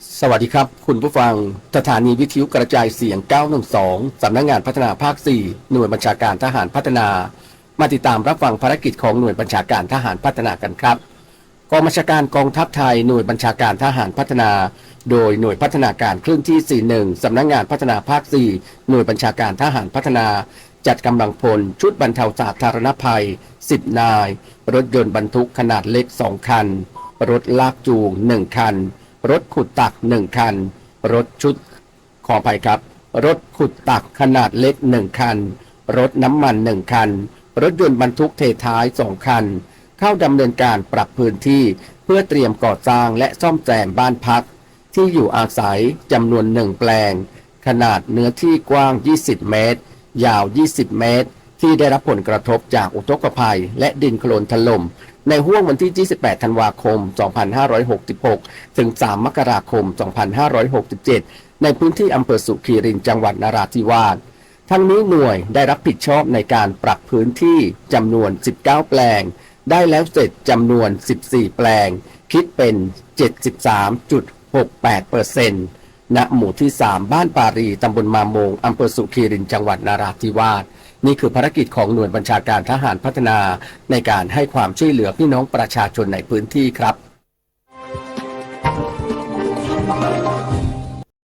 สวัสดีครับ คุณผู้ฟัง สถานีวิทยุกระจายเสียง 912 สำนักงงานพัฒนาภาค 4 หน่วยบัญชาการทหารพัฒนา มาติดตามรับฟังภารกิจของหน่วยบัญชาการทหารพัฒนากันครับ กองบัญชาการกองทัพไทย หน่วยบัญชาการทหารพัฒนา โดยหน่วยพัฒนาการคลื่นที่ 41 สำนักงงานพัฒนาภาค 4 หน่วยบัญชาการทหารพัฒนา จัดกำลังพล ชุดบรรเทาสาธารณภัย 10 นาย รถยนต์บรรทุกขนาดเล็ก 2 คัน รถลากจูง 1 คัน รถขุดตัก 1 คัน รถชุดขออภัยครับ รถขุดตักขนาดเล็ก 1 คัน รถน้ำมัน 1 คัน รถยนต์บรรทุกเทท้าย 2 คัน เข้าดำเนินการปรับพื้นที่เพื่อเตรียมก่อสร้างและซ่อมแซมบ้านพัก ที่อยู่อาศัยจำนวนหนึ่งแปลง ขนาดเนื้อที่กว้าง 20 เมตร ยาว 20 เมตร ที่ได้รับผลกระทบจากอุทกภัย และดินโคลนถล่มในห้วงวันที่ 28 ธันวาคม 2566 ถึง 3 มกราคม 2567 ในพื้นที่อำเภอสุขีรินจังหวัดนราธิวาส ทั้งนี้หน่วยได้รับผิดชอบในการปรับพื้นที่จำนวน 19 แปลง ได้แล้วเสร็จจำนวน 14 แปลง คิดเป็น 73.68เปอร์เซ็นต์ ณหมู่ที่ 3 บ้านปารีตำบลมามงอำเภอสุขีรินจังหวัดนาราธิวาสนี่คือภารกิจของหน่วยบัญชาการทหารพัฒนา ในการให้ความช่วยเหลือพี่น้องประชาชนในพื้นที่ครับ